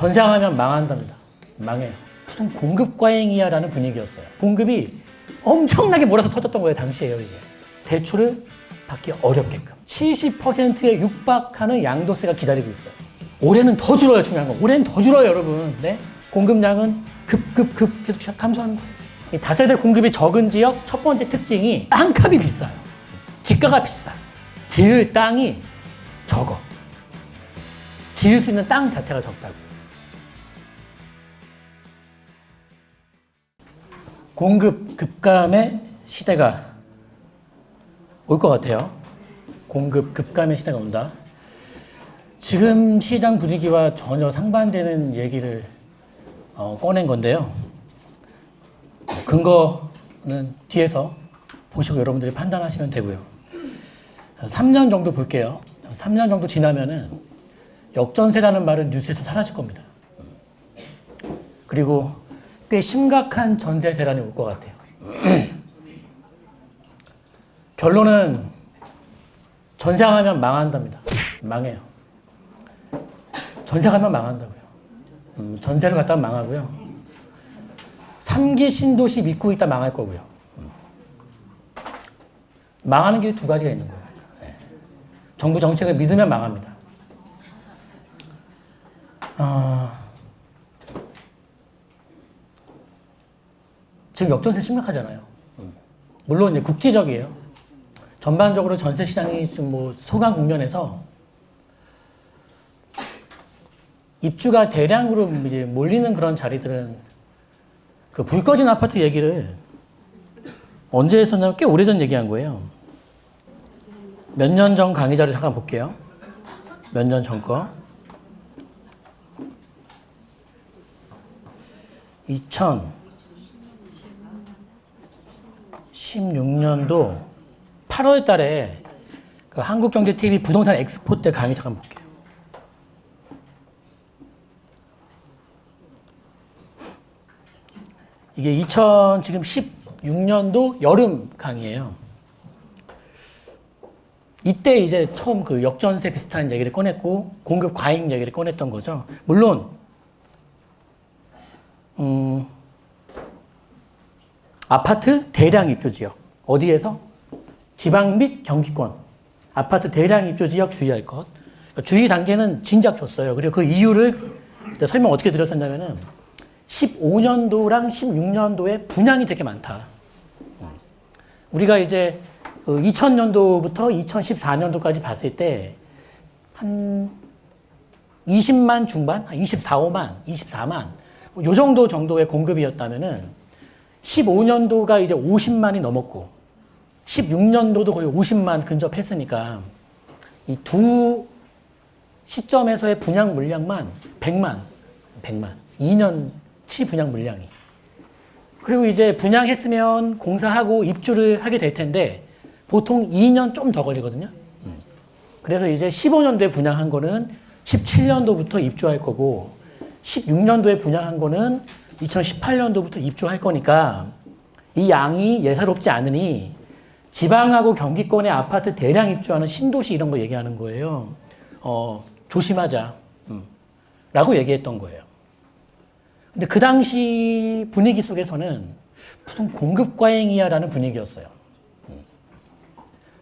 전세하면 망한답니다. 망해요. 무슨 공급 과잉이야 라는 분위기였어요. 공급이 엄청나게 몰아서 터졌던 거예요, 당시에요, 이제. 대출을 받기 어렵게끔. 70%에 육박하는 양도세가 기다리고 있어요. 올해는 더 줄어요, 중요한 건. 올해는 더 줄어요, 여러분. 네? 공급량은 급급급 계속 감소하는 거예요. 이 다세대 공급이 적은 지역 첫 번째 특징이 땅값이 비싸요. 집가가 비싸. 지을 땅이 적어. 지을 수 있는 땅 자체가 적다고. 공급 급감의 시대가 올 것 같아요. 공급 급감의 시대가 온다. 지금 시장 분위기와 전혀 상반되는 얘기를 어, 꺼낸 건데요. 근거는 뒤에서 보시고 여러분들이 판단하시면 되고요. 한 3년 정도 볼게요. 3년 정도 지나면은 역전세라는 말은 뉴스에서 사라질 겁니다. 그리고 꽤 심각한 전세 대란이 올 것 같아요. 결론은 전세하면 망한답니다. 망해요. 전세가면 망한다고요. 음, 전세를 갖다 망하고요. 3기 신도시 믿고 있다 망할 거고요. 음. 망하는 길이 두 가지가 있는 거예요. 네. 정부 정책을 믿으면 망합니다. 아, 지금 역전세 심각하잖아요. 음. 물론 이제 국지적이에요. 전반적으로 전세 시장이 좀 뭐 소강 국면에서 입주가 대량으로 이제 몰리는 그런 자리들은 그 불 꺼진 아파트 얘기를 언제 했었냐면 꽤 오래전 얘기한 거예요. 몇 년 전 강의 자료 잠깐 볼게요. 몇 년 전 거. 2016년도 8월 달에 그 한국경제TV 부동산 엑스포 때 강의 잠깐 볼게요. 이게 2000 지금 16년도 여름 강의예요. 이때 이제 처음 그 역전세 비슷한 얘기를 꺼냈고 공급 과잉 얘기를 꺼냈던 거죠. 물론 음, 아파트 대량 입주 지역. 어디에서? 지방 및 경기권. 아파트 대량 입주 지역 주의할 것. 주의 단계는 진작 줬어요. 그리고 그 이유를 설명 어떻게 드렸었냐면은 15년도랑 16년도에 분양이 되게 많다. 우리가 이제 2000년도부터 2014년도까지 봤을 때 한 20만 중반, 24, 5만, 24만. 요 정도 정도의 공급이었다면은 15년도가 이제 50만이 넘었고 16년도도 거의 50만 근접했으니까 이 두 시점에서의 분양 물량만 100만, 100만, 2년치 분양 물량이. 그리고 이제 분양했으면 공사하고 입주를 하게 될 텐데 보통 2년 좀 더 걸리거든요. 그래서 이제 15년도에 분양한 거는 17년도부터 입주할 거고 16년도에 분양한 거는 2018년도부터 입주할 거니까 이 양이 예사롭지 않으니 지방하고 경기권의 아파트 대량 입주하는 신도시 이런 거 얘기하는 거예요. 어, 조심하자. 음, 라고 얘기했던 거예요. 근데 그 당시 분위기 속에서는 무슨 공급 과잉이야 라는 분위기였어요. 음.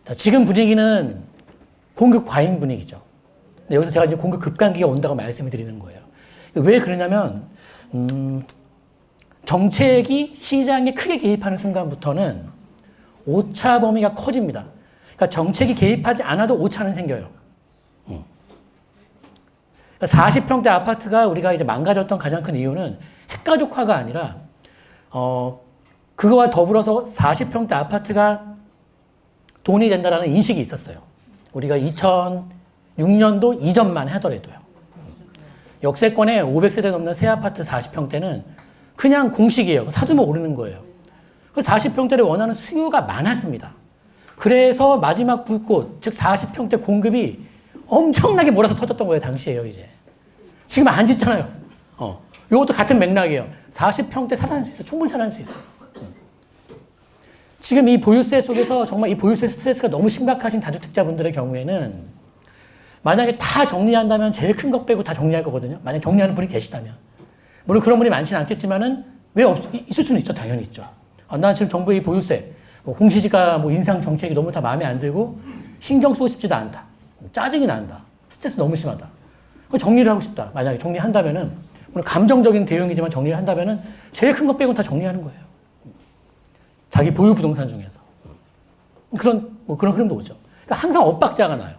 자, 지금 분위기는 공급 과잉 분위기죠. 여기서 제가 이제 공급 급감기가 온다고 말씀을 드리는 거예요. 왜 그러냐면, 음, 정책이 시장에 크게 개입하는 순간부터는 오차 범위가 커집니다. 그러니까 정책이 개입하지 않아도 오차는 생겨요. 음. 그러니까 40평대 아파트가 우리가 이제 망가졌던 가장 큰 이유는 핵가족화가 아니라, 어, 그거와 더불어서 40평대 아파트가 돈이 된다라는 인식이 있었어요. 우리가 2006년도 이전만 하더라도요. 역세권에 500세대 넘는 새 아파트 40평대는 그냥 공식이에요. 사두면 오르는 거예요. 그 40평대를 원하는 수요가 많았습니다. 그래서 마지막 불꽃, 즉 40평대 공급이 엄청나게 몰아서 터졌던 거예요, 당시에요, 이제. 지금 안 짓잖아요. 어. 요것도 같은 맥락이에요. 40평대 살아날 수 있어. 충분히 살아날 수 있어. 지금 이 보유세 속에서 정말 이 보유세 스트레스가 너무 심각하신 다주택자분들의 경우에는 만약에 다 정리한다면 제일 큰 것 빼고 다 정리할 거거든요. 만약 정리하는 분이 계시다면. 물론 그런 분이 많지는 않겠지만은 왜 없, 있을 수는 있죠. 당연히 있죠. 아, 난 지금 정부의 보유세, 뭐 공시지가 뭐 인상 정책이 너무 다 마음에 안 들고 신경 쓰고 싶지도 않다. 짜증이 난다. 스트레스 너무 심하다. 정리를 하고 싶다. 만약에 정리한다면은 물론 감정적인 대응이지만 정리를 한다면은 제일 큰 것 빼고 다 정리하는 거예요. 자기 보유 부동산 중에서. 그런, 뭐 그런 흐름도 오죠. 그러니까 항상 엇박자가 나요.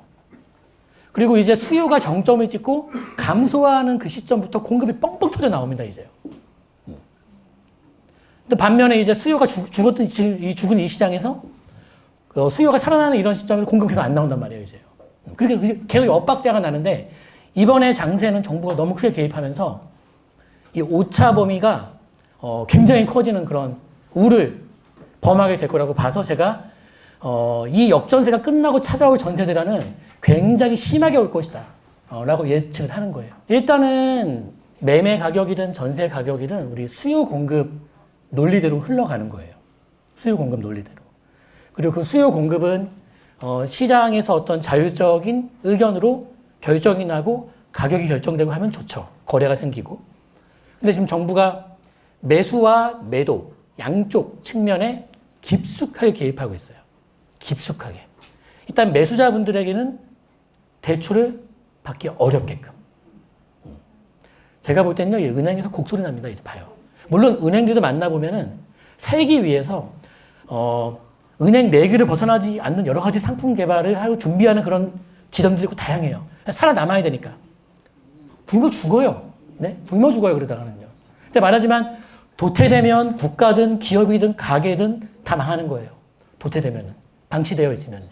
그리고 이제 수요가 정점을 찍고 감소하는 그 시점부터 공급이 뻥뻥 터져 나옵니다, 이제요. 근데 반면에 이제 수요가 죽, 죽었던 지- 이 죽은 이 시장에서 그 수요가 살아나는 이런 시점에서 공급이 계속 안 나온단 말이에요, 이제요. 그렇게 계속 엇박자가 나는데 이번에 장세는 정부가 너무 크게 개입하면서 이 오차 범위가 어, 굉장히 커지는 그런 우를 범하게 될 거라고 봐서 제가 어, 이 역전세가 끝나고 찾아올 전세대란은 굉장히 심하게 올 것이다. 어, 라고 예측을 하는 거예요. 일단은 매매 가격이든 전세 가격이든 우리 수요 공급 논리대로 흘러가는 거예요. 수요 공급 논리대로. 그리고 그 수요 공급은 어, 시장에서 어떤 자율적인 의견으로 결정이 나고 가격이 결정되고 하면 좋죠. 거래가 생기고. 근데 지금 정부가 매수와 매도 양쪽 측면에 깊숙하게 개입하고 있어요. 깊숙하게. 일단 매수자분들에게는 대출을 받기 어렵게끔. 음. 제가 볼 때는요, 이 은행에서 곡소리 납니다. 이제 봐요. 물론 은행들도 만나보면은 살기 위해서, 어, 은행 내규를 벗어나지 않는 여러 가지 상품 개발을 하고 준비하는 그런 지점들이 있고 다양해요. 살아남아야 되니까. 굶어 죽어요. 네? 굶어 죽어요, 그러다가는요. 근데 말하지만 도태되면 국가든 기업이든 가게든 다 망하는 거예요. 도태되면은. 방치되어 있으면요.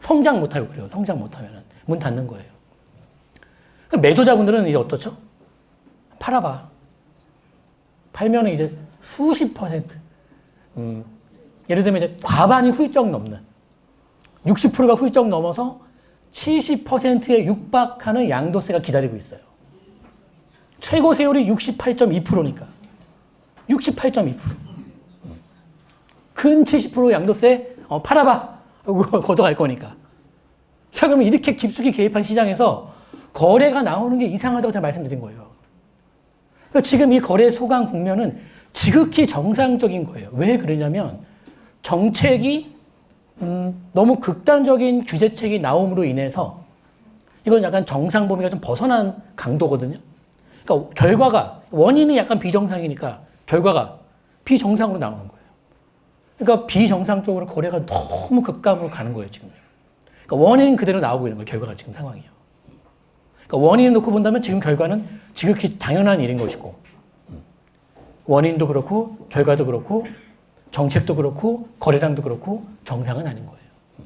성장 못하고 그래요. 성장 못하면은. 문 닫는 거예요. 매도자분들은 이제 어떻죠? 팔아봐. 팔면 이제 수십 퍼센트. 음, 예를 들면 이제 과반이 훌쩍 넘는 60%가 훌쩍 넘어서 70%에 육박하는 양도세가 기다리고 있어요. 최고 세율이 68.2%니까. 68.2%. 근 70% 양도세 어, 팔아봐. 걷어갈 거니까. 자, 그러면 이렇게 깊숙이 개입한 시장에서 거래가 나오는 게 이상하다고 제가 말씀드린 거예요. 그러니까 지금 이 거래 소강 국면은 지극히 정상적인 거예요. 왜 그러냐면 정책이 음, 너무 극단적인 규제책이 나옴으로 인해서 이건 약간 정상 범위가 좀 벗어난 강도거든요. 그러니까 결과가 원인이 약간 비정상이니까 결과가 비정상으로 나오는 거예요. 그러니까 비정상적으로 거래가 너무 급감으로 가는 거예요, 지금. 그러니까 원인은 그대로 나오고 있는 거예요, 결과가 지금 상황이요. 그러니까 원인을 놓고 본다면 지금 결과는 지극히 당연한 일인 것이고, 음. 원인도 그렇고, 결과도 그렇고, 정책도 그렇고, 거래량도 그렇고, 정상은 아닌 거예요. 음.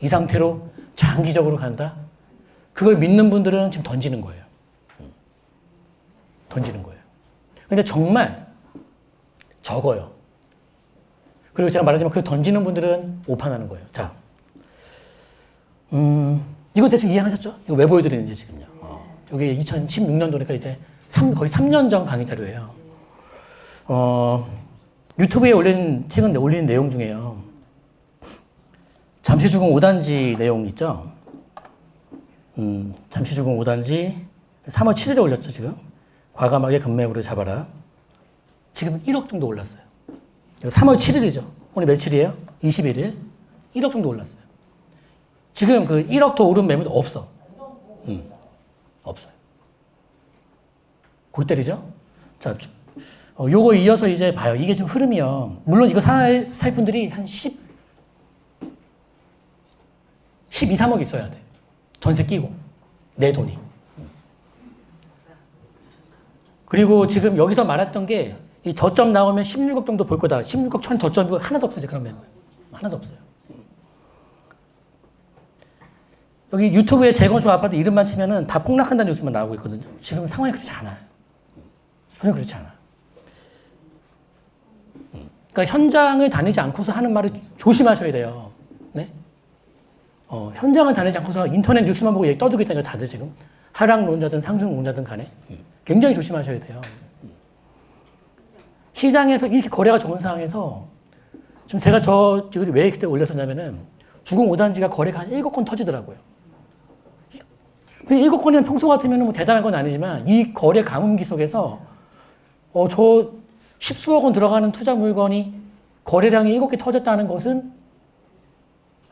이 상태로 장기적으로 간다? 그걸 믿는 분들은 지금 던지는 거예요. 음. 던지는 거예요. 근데 정말 적어요. 그리고 제가 말하지만 그 던지는 분들은 오판하는 거예요. 자, 음, 이거 대충 이해하셨죠? 이거 왜 보여드리는지 지금요. 어, 이게 2016년도니까 이제 3, 거의 3년 전 강의 자료예요. 어, 유튜브에 올린, 최근 올린 내용 중에요. 잠시주공 5단지 내용 있죠? 음, 잠시주공 5단지 3월 7일에 올렸죠, 지금. 과감하게 금매물을 잡아라. 지금 1억 정도 올랐어요. 이거 3월 7일이죠. 오늘 며칠이에요? 21일. 1억 정도 올랐어요. 지금 그 1억 더 오른 매물도 없어. 음, 없어요. 골 때리죠? 자, 주- 어, 요거 이어서 이제 봐요. 이게 지금 흐름이요. 물론 이거 살, 살 분들이 한 10, 12, 3억 있어야 돼. 전세 끼고. 내 돈이. 그리고 지금 여기서 말했던 게 이 저점 나오면 16억 정도 볼 거다. 16억 천 저점이고 하나도 없어요. 그런 매물. 하나도 없어요. 여기 유튜브에 재건축 아파트 이름만 치면은 다 폭락한다는 뉴스만 나오고 있거든요. 지금 상황이 그렇지 않아요. 전혀 그렇지 않아. 그러니까 현장을 다니지 않고서 하는 말을 조심하셔야 돼요. 네? 어, 현장을 다니지 않고서 인터넷 뉴스만 보고 떠들고 있다니까 다들 지금 하락론자든 상승론자든 간에 굉장히 조심하셔야 돼요. 시장에서 이렇게 거래가 좋은 상황에서 지금 제가 저, 저기 왜 그때 올렸었냐면은 주공 5단지가 거래가 한 7건 터지더라고요. 그 일곱 건이면 평소 같으면 뭐 대단한 건 아니지만 이 거래 가뭄기 속에서 어, 저 십수억 원 들어가는 투자 물건이 거래량이 일곱 개 터졌다는 것은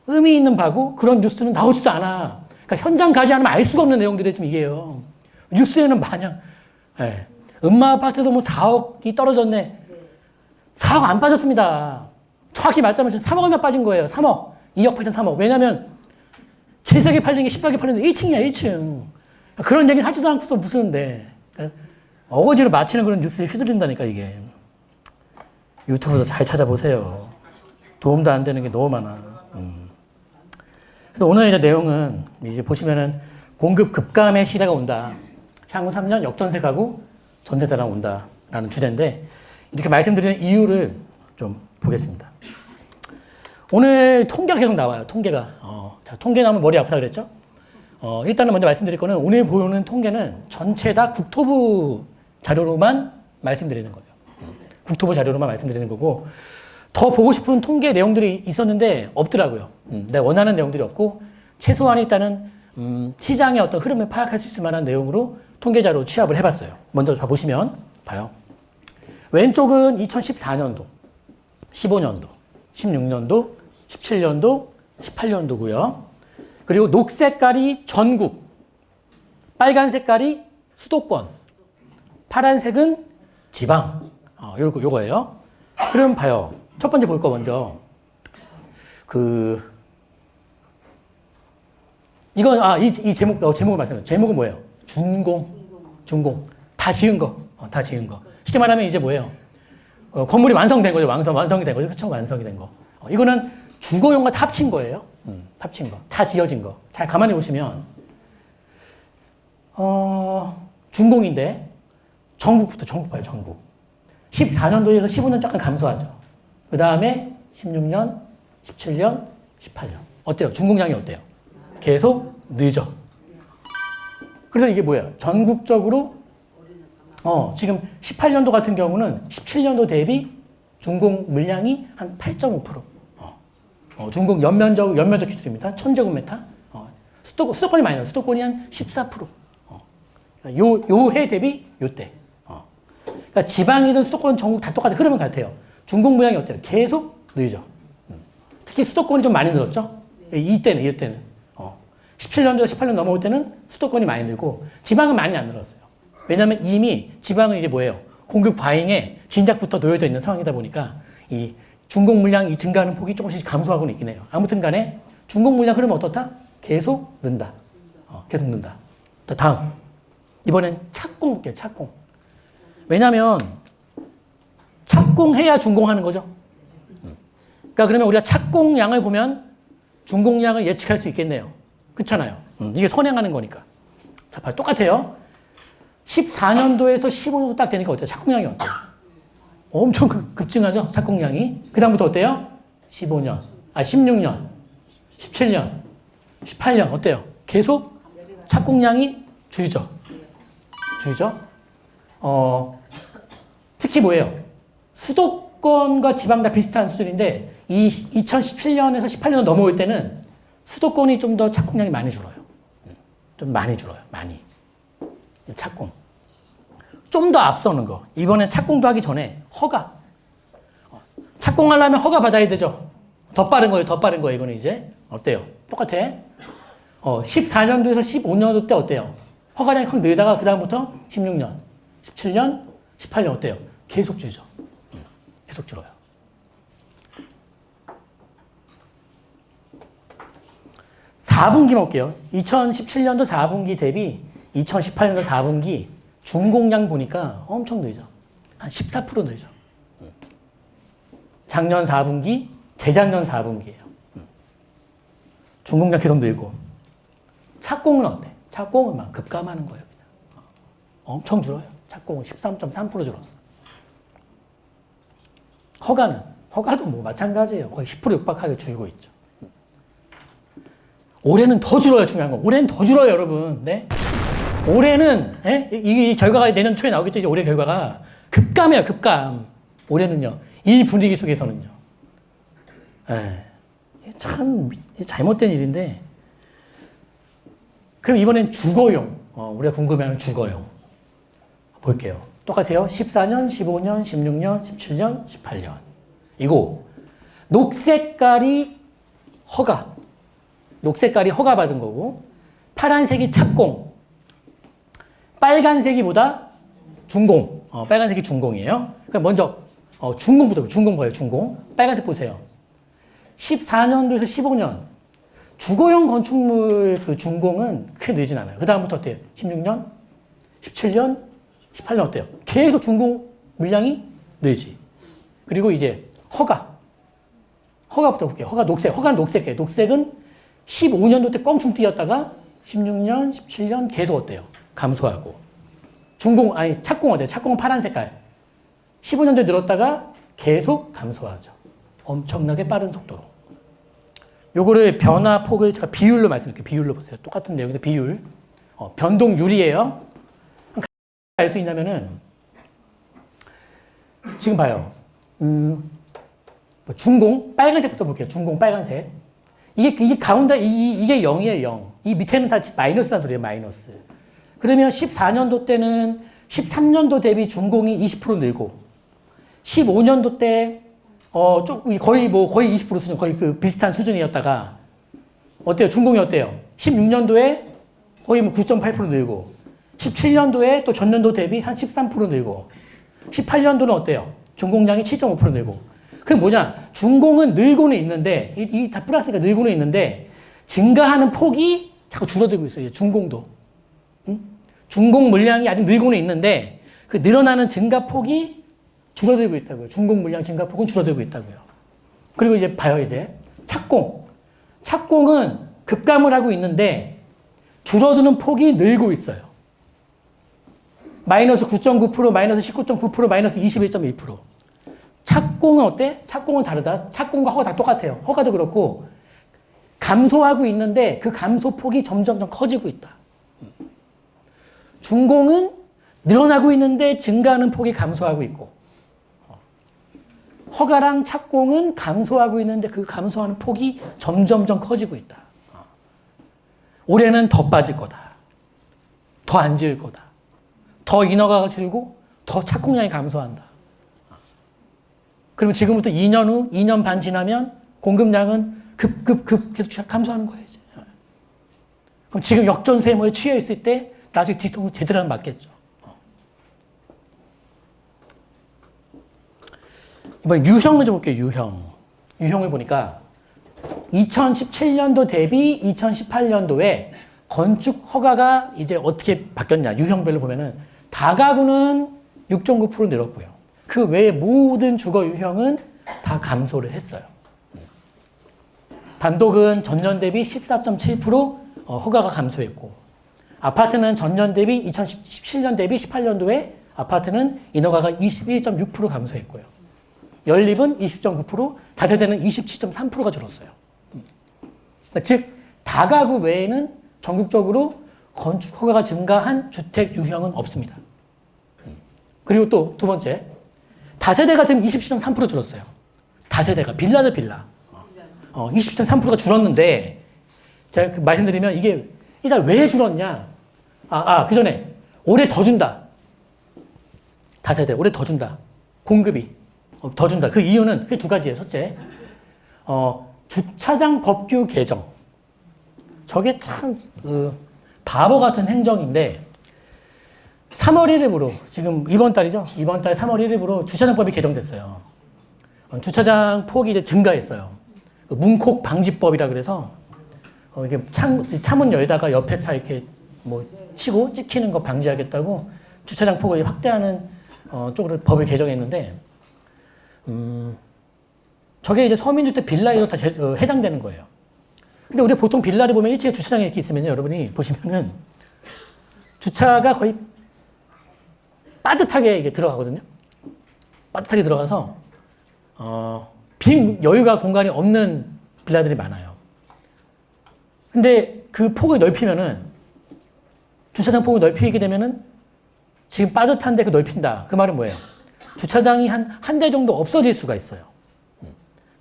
의미 있는 바고 그런 뉴스는 나오지도 않아. 그러니까 현장 가지 않으면 알 수가 없는 내용들이 지금 이게요. 뉴스에는 마냥 예. 음마 아파트도 뭐 4억이 떨어졌네. 4억 안 빠졌습니다. 정확히 말하자면 3억 얼마 빠진 거예요. 3억. 2억 8천 3억. 왜냐면 제세계 팔린 게 14개 팔렸는데 1층이야 1층. 그런 얘기는 하지도 않고서 무슨 데. 그러니까 어거지로 맞히는 그런 뉴스에 휘둘린다니까 이게. 유튜브도 잘 찾아보세요. 도움도 안 되는 게 너무 많아. 음. 그래서 오늘 이제 내용은 이제 보시면은 공급 급감의 시대가 온다. 향후 3년 역전세 가고 전세대랑 온다라는 주제인데 이렇게 말씀드리는 이유를 좀 보겠습니다. 오늘 통계가 계속 나와요. 통계가. 어, 자, 통계 나오면 머리 아프다 그랬죠? 어, 일단은 먼저 말씀드릴 거는 오늘 보는 통계는 전체 다 국토부 자료로만 말씀드리는 거예요. 국토부 자료로만 말씀드리는 거고 더 보고 싶은 통계 내용들이 있었는데 없더라고요. 음, 내가 원하는 내용들이 없고 최소한 일단은 음, 시장의 어떤 흐름을 파악할 수 있을 만한 내용으로 통계 자료 취합을 해봤어요. 먼저 봐 보시면 봐요. 왼쪽은 2014년도, 15년도, 16년도, 17년도, 18년도고요. 그리고 녹 색깔이 전국, 빨간 색깔이 수도권, 파란색은 지방. 어, 요거, 요거예요. 그럼 봐요. 첫 번째 볼 거 먼저. 그, 이건, 아, 이, 이 제목, 어, 제목을 말씀해요. 제목은 뭐예요? 준공. 준공. 다 지은 거. 어, 다 지은 거. 쉽게 말하면 이제 뭐예요? 어, 건물이 완성된 거죠. 완성, 완성이 된 거죠. 그쵸? 완성이 된 거. 어, 이거는 주거용과 다 합친 거예요. 음, 합친 거. 다 지어진 거. 잘 가만히 보시면, 어, 준공인데, 전국부터 전국 봐요, 전국. 14년도에서 15년 조금 감소하죠. 그 다음에 16년, 17년, 18년. 어때요? 중공량이 어때요? 계속 늦어. 그래서 이게 뭐예요? 전국적으로 어, 지금 18년도 같은 경우는 17년도 대비 중공 물량이 한 8.5%. 어, 어, 중공 연면적 연면적 기준입니다. 천제곱미터. 어, 수도 수도권이 많이 나요. 수도권이 한 14%. 어, 요 요 해 대비 요때. 어. 그러니까 지방이든 수도권 전국 다 똑같은 흐름은 같아요. 중공 물량이 어때요? 계속 늘죠. 음. 특히 수도권이 좀 많이 늘었죠. 이때는 이때는. 어. 17년도 18년 넘어올 때는 수도권이 많이 늘고 지방은 많이 안 늘었어요. 왜냐하면 이미 지방은 이제 뭐예요? 공급 과잉에 진작부터 놓여져 있는 상황이다 보니까 이 중공 물량이 증가하는 폭이 조금씩 감소하고는 있긴 해요. 아무튼 간에 중공 물량 흐름은 어떻다? 계속 는다. 어, 계속 는다. 자, 다음. 이번엔 착공 볼게요, 착공. 왜냐면 착공해야 준공하는 거죠. 음. 그러니까 그러면 우리가 착공량을 보면 준공량을 예측할 수 있겠네요. 그렇잖아요. 음, 이게 선행하는 거니까. 자, 봐, 똑같아요. 14년도에서 15년도 딱 되니까 어때요? 착공량이 어때요? 엄청 급- 급증하죠? 착공량이. 그 다음부터 어때요? 15년, 아, 16년, 17년, 18년, 어때요? 계속 착공량이 줄죠? 줄죠? 어, 특히 뭐예요? 수도권과 지방 다 비슷한 수준인데, 이 2017년에서 18년 넘어올 때는 수도권이 좀 더 착공량이 많이 줄어요. 좀 많이 줄어요. 많이. 착공. 좀 더 앞서는 거. 이번엔 착공도 하기 전에 허가. 어, 착공하려면 허가 받아야 되죠. 더 빠른 거예요. 더 빠른 거예요. 이거는 이제. 어때요? 똑같아. 어, 14년도에서 15년도 때 어때요? 허가량이 확 늘다가 그다음부터 16년, 17년, 18년 어때요? 계속 줄죠. 음, 계속 줄어요. 사분기 볼게요. 2017년도 4분기 대비 2018년도 4분기 준공량 보니까 엄청 늘죠. 한 14% 늘죠. 작년 4분기, 재작년 4분기예요. 준공량 계속 늘고. 착공은 어때? 착공은 막 급감하는 거예요. 그냥. 엄청 줄어요. 착공은 13.3% 줄었어. 허가는 허가도 뭐 마찬가지예요. 거의 10% 육박하게 줄고 있죠. 올해는 더 줄어요, 중요한 건. 올해는 더 줄어요, 여러분. 네? 올해는, 예? 이, 이 결과가 내년 초에 나오겠죠, 이제 올해 결과가. 급감이에요, 급감. 올해는요. 이 분위기 속에서는요. 예. 참, 미- 잘못된 일인데, 그럼 이번엔 주거용. 어, 우리가 궁금해하는 주거용. 볼게요. 똑같아요. 14년, 15년, 16년, 17년, 18년. 이거 녹색깔이 허가. 녹색깔이 허가 받은 거고 파란색이 착공. 빨간색이 뭐다? 준공. 어, 빨간색이 준공이에요. 그럼 먼저 어, 준공부터 준공 봐요. 준공. 빨간색 보세요. 14년도에서 15년 주거용 건축물 그 준공은 크게 늘진 않아요. 그 다음부터 어때요? 16년, 17년, 18년 어때요? 계속 준공 물량이 늘지. 그리고 이제 허가. 허가부터 볼게요. 허가 녹색. 허가는 녹색이에요. 녹색은 15년도 때 껑충 뛰었다가 16년, 17년 계속 어때요? 감소하고. 준공, 아니, 착공 어때요? 착공은 파란 색깔. 15년도에 늘었다가 계속 감소하죠. 엄청나게 빠른 속도로. 요거를 변화폭을 제가 비율로 말씀드릴게요. 비율로 보세요. 똑같은 내용인데 비율. 어, 변동율이에요. 알 수 있냐면은 지금 봐요. 음, 뭐 중공 빨간색부터 볼게요. 중공 빨간색. 이게 이게 가운데 이, 이게 0이에요, 0. 이 밑에는 다 마이너스란 소리예요, 마이너스. 그러면 14년도 때는 13년도 대비 준공이 20% 늘고 15년도 때 어, 좀 거의 뭐 거의 20% 수준, 거의 그 비슷한 수준이었다가 어때요? 준공이 어때요? 16년도에 거의 뭐 9.8% 늘고 17년도에 또 전년도 대비 한 13% 늘고 18년도는 어때요? 준공량이 7.5% 늘고 그럼 뭐냐? 준공은 늘고는 있는데 이다 플러스가 늘고는 있는데 증가하는 폭이 자꾸 줄어들고 있어요. 준공도. 응? 준공 물량이 아직 늘고는 있는데 그 늘어나는 증가 폭이 줄어들고 있다고요. 준공 물량 증가 폭은 줄어들고 있다고요. 그리고 이제 봐요, 이제. 착공. 착공은 급감을 하고 있는데 줄어드는 폭이 늘고 있어요. 마이너스 9.9%, 마이너스 19.9%, 마이너스 21.1%. 착공은 어때? 착공은 다르다. 착공과 허가 다 똑같아요. 허가도 그렇고 감소하고 있는데 그 감소폭이 점점 커지고 있다. 준공은 늘어나고 있는데 증가하는 폭이 감소하고 있고 허가랑 착공은 감소하고 있는데 그 감소하는 폭이 점점점 커지고 있다. 올해는 더 빠질 거다. 더 안 지을 거다. 더 인허가가 줄고 더 착공량이 감소한다. 그러면 지금부터 2년 후, 2년 반 지나면 공급량은 급급급 계속 감소하는 거예요. 이제. 그럼 지금 역전세모에 취해 있을 때 나중에 뒤통수 제대로 하면 맞겠죠. 이번 유형을 좀 볼게요. 유형. 유형을 보니까 2017년도 대비 2018년도에 건축 허가가 이제 어떻게 바뀌었냐. 유형별로 보면은 다가구는 6.9% 늘었고요. 그 외에 모든 주거 유형은 다 감소를 했어요. 단독은 전년 대비 14.7% 어, 허가가 감소했고 아파트는 전년 대비 2017년 대비 18년도에 아파트는 인허가가 21.6% 감소했고요. 연립은 20.9%, 다세대는 27.3%가 줄었어요. 그러니까 즉 다가구 외에는 전국적으로 건축 허가가 증가한 주택 유형은 없습니다. 그리고 또 두 번째, 다세대가 지금 27.3% 줄었어요. 다세대가 빌라죠 빌라. 어, 27.3%가 줄었는데 제가 그 말씀드리면 이게 일단 왜 줄었냐? 아, 아, 그 전에 올해 더 준다. 다세대 올해 더 준다. 공급이 어, 더 준다. 그 이유는 그 두 가지예요. 첫째, 어, 주차장 법규 개정. 저게 참 그, 바보 같은 행정인데 3월 1일부로 지금 이번 달이죠. 이번 달 3월 1일부로 주차장법이 개정됐어요. 어, 주차장 폭이 이제 증가했어요. 그 문콕 방지법이라 그래서 어, 이게 창, 차문 열다가 옆에 차 이렇게 뭐 치고 찍히는 거 방지하겠다고 주차장 폭을 확대하는 어, 쪽으로 법을 개정했는데 음, 저게 이제 서민주택 빌라에도 다 제, 어, 해당되는 거예요. 근데 우리 보통 빌라를 보면 1층에 주차장이 이렇게 있으면요, 여러분이 보시면은 주차가 거의 빠듯하게 이게 들어가거든요. 빠듯하게 들어가서 어, 빈 여유가 공간이 없는 빌라들이 많아요. 근데 그 폭을 넓히면은 주차장 폭을 넓히게 되면은 지금 빠듯한데 그 넓힌다. 그 말은 뭐예요? 주차장이 한 한 대 정도 없어질 수가 있어요.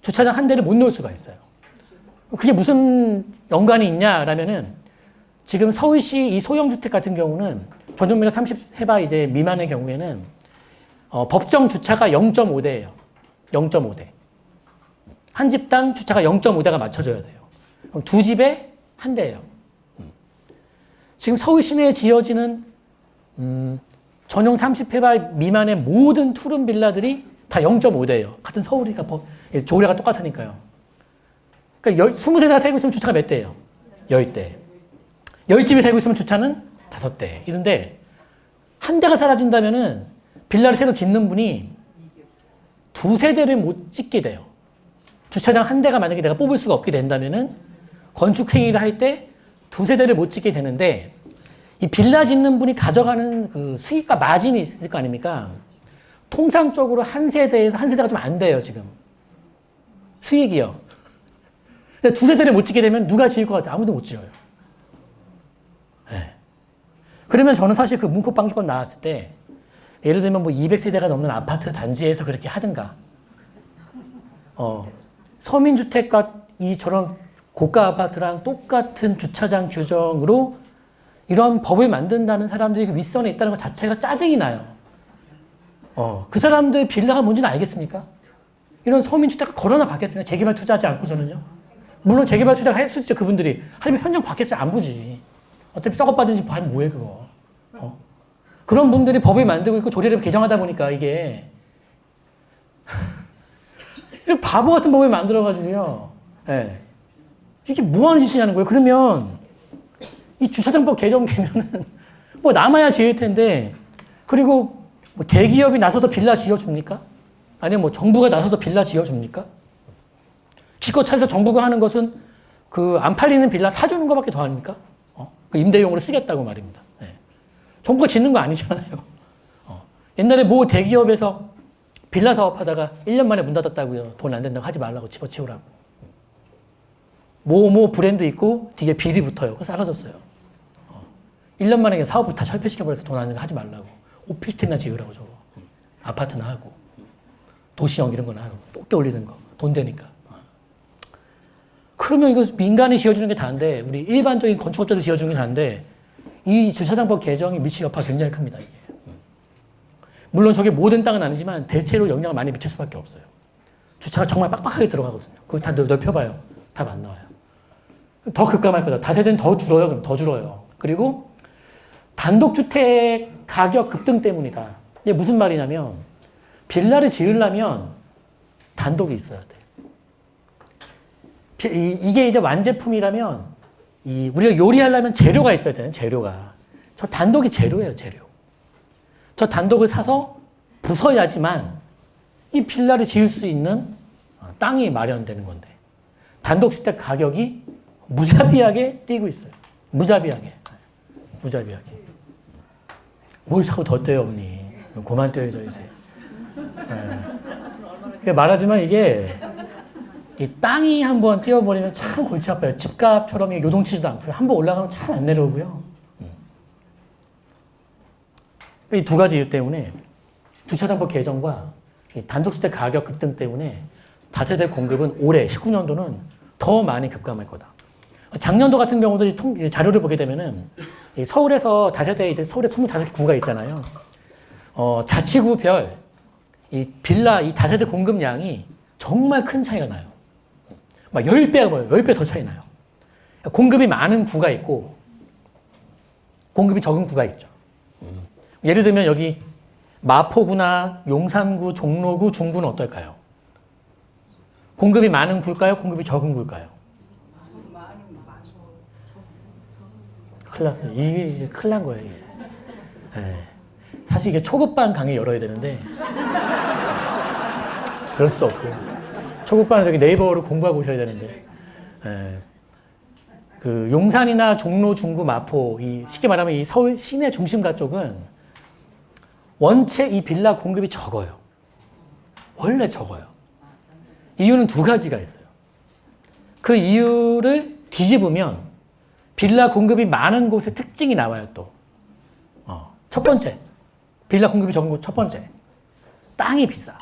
주차장 한 대를 못 놓을 수가 있어요. 그게 무슨 연관이 있냐라면은 지금 서울시 이 소형 주택 같은 경우는 전용면적 30해봐 이제 미만의 경우에는 어, 법정 주차가 0.5대예요. 0.5대. 한 집당 주차가 0.5대가 맞춰져야 돼요. 그럼 두 집에 한 대예요. 음. 지금 서울 시내에 지어지는 음, 전용 30해발 미만의 모든 투룸 빌라들이 다 0.5대예요. 같은 서울이니까 법- 예, 조례가 똑같으니까요. 그러니까 열, 23대가 살고 있으면 주차가 몇 대예요? 10대. 10집이 살고 있으면 주차는 5대. 이런데 한 대가 사라진다면은 빌라를 새로 짓는 분이 두 세 대를 못 짓게 돼요. 주차장 한 대가 만약에 내가 뽑을 수가 없게 된다면은 건축 행위를 할 때 두 세 대를 못 짓게 되는데 이 빌라 짓는 분이 가져가는 그 수익과 마진이 있을 거 아닙니까? 통상적으로 한 세대에서 한 세대가 좀 안 돼요, 지금. 수익이요. 근데 두 세대를 못 짓게 되면 누가 지을 것 같아요? 아무도 못 지어요. 예. 그러면 저는 사실 그 문코방지법 나왔을 때 예를 들면 뭐 200세대가 넘는 아파트 단지에서 그렇게 하든가 어, 서민주택과 이 저런 고가 아파트랑 똑같은 주차장 규정으로 이런 법을 만든다는 사람들이 그 윗선에 있다는 것 자체가 짜증이 나요. 어, 그 사람들 빌라가 뭔지는 알겠습니까? 이런 서민주택 걸어나 받겠습니까? 재개발 투자하지 않고서는요. 물론 재개발 투자 할수 있죠. 그분들이. 하지만 현장 받겠어요? 안 보지. 어차피 썩어 빠진 집 봐야 뭐해 그거. 어? 그런 분들이 법을 만들고 있고 조례를 개정하다 보니까 이게 바보 같은 법을 만들어가지고요. 예. 이게 뭐 하는 짓이냐는 거예요. 그러면 이 주차장법 개정되면은 뭐 남아야 지을 텐데 그리고 뭐 대기업이 나서서 빌라 지어줍니까? 아니면 뭐 정부가 나서서 빌라 지어줍니까? 기껏 차서 정부가 하는 것은 그 안 팔리는 빌라 사주는 것밖에 더 합니까? 어? 그 임대용으로 쓰겠다고 말입니다. 예. 정부가 짓는 거 아니잖아요. 어. 옛날에 모 대기업에서 빌라 사업하다가 1년 만에 문 닫았다고요. 돈 안 된다고 하지 말라고 집어치우라고. 뭐뭐 브랜드 있고 뒤에 비리 붙어요. 그거 사라졌어요. 어. 1년 만에 사업을 다 철폐시켜버려서 돈안거 하지 말라고. 오피스텔이나 지으라고 저거. 아파트나 하고. 도시형 이런 거나 하고. 똑대 올리는 거. 돈 되니까. 어. 그러면 이거 민간이 지어주는 게 다인데 우리 일반적인 건축업자들 지어주는 게 다인데 이 주차장법 개정이 미칠 여파가 굉장히 큽니다. 이게. 물론 저게 모든 땅은 아니지만 대체로 영향을 많이 미칠 수밖에 없어요. 주차가 정말 빡빡하게 들어가거든요. 그거 다 넓- 넓혀봐요. 답 안 나와요. 더 급감할 거다. 다세대는 더 줄어요. 그럼 더 줄어요. 그리고 단독주택 가격 급등 때문이다. 이게 무슨 말이냐면 빌라를 지으려면 단독이 있어야 돼. 이게 이제 완제품이라면 이 우리가 요리하려면 재료가 있어야 되는 재료가. 저 단독이 재료예요, 재료. 저 단독을 사서 부숴야지만 이 빌라를 지을 수 있는 어, 땅이 마련되는 건데 단독주택 가격이 무자비하게 뛰고 있어요. 무자비하게. 무자비하게. 뭘 자꾸 더 떼요, 언니. 그만 떼요, 저 이제. 예. 그러니까 말하지만 이게 이 땅이 한번 뛰어버리면 참 골치 아파요. 집값처럼 요동치지도 않고요. 한번 올라가면 참안 내려오고요. 이 두 가지 이유 때문에 주차장법 개정과 이 단독주택 가격 급등 때문에 다세대 공급은 올해 19년도는 더 많이 급감할 거다. 작년도 같은 경우도 이 통- 이 자료를 보게 되면은 이 서울에서 다세대 이제 서울에 25구가 있잖아요. 어, 자치구별 이 빌라 이 다세대 공급량이 정말 큰 차이가 나요. 막 10배가 뭐예요. 10배 더 차이 나요. 공급이 많은 구가 있고 공급이 적은 구가 있죠. 예를 들면 여기 마포구나 용산구, 종로구, 중구는 어떨까요? 공급이 많은 구일까요? 공급이 적은 구일까요? 큰일 났어요. 이게 큰일 난 거예요. 예. 사실 이게 초급반 강의 열어야 되는데 그럴 수 없고 초급반은 저기 네이버로 공부하고 오셔야 되는데 예. 그 용산이나 종로, 중구, 마포 이 쉽게 말하면 이 서울 시내 중심가 쪽은 원체 이 빌라 공급이 적어요. 원래 적어요. 이유는 두 가지가 있어요. 그 이유를 뒤집으면 빌라 공급이 많은 곳의 특징이 나와요, 또. 어, 첫 번째. 빌라 공급이 적은 곳 첫 번째. 땅이 비싸.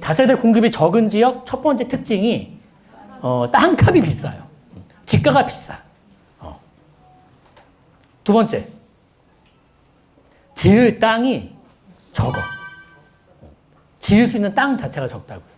다세대 공급이 적은 지역 첫 번째 특징이 어, 땅값이 비싸요. 집가가 비싸. 어. 두 번째, 지을 땅이 적어. 지을 수 있는 땅 자체가 적다고요.